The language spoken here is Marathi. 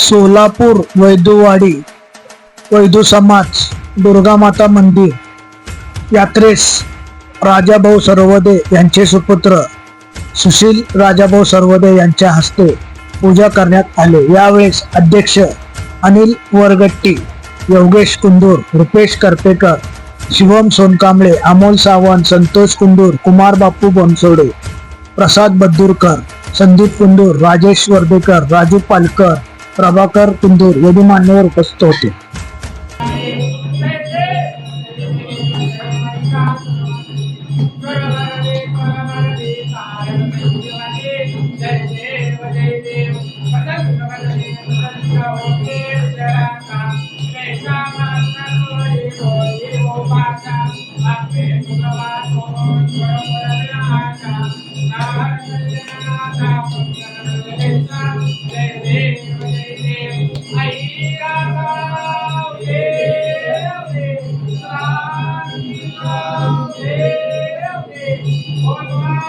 सोलापूर वैदुवाडी वैदू समाज दुर्गामाता मंदिर यात्रेस राजाभाऊ सर्वदे यांचे सुपुत्र सुशील राजाभाऊ सर्वदे यांच्या हस्ते पूजा करण्यात आले. यावेळेस अध्यक्ष अनिल वरगट्टी योगेश कुंदूर रुपेश करपेकर शिवम सोनकांबळे अमोल सावंत संतोष कुंदूर कुमार बापू बनसोडे प्रसाद बद्दूरकर संदीप कुंदूर राजेश वर्धेकर राजू पालकर प्रभाकर कुंदूर यांनी मान्यवर उपस्थित होते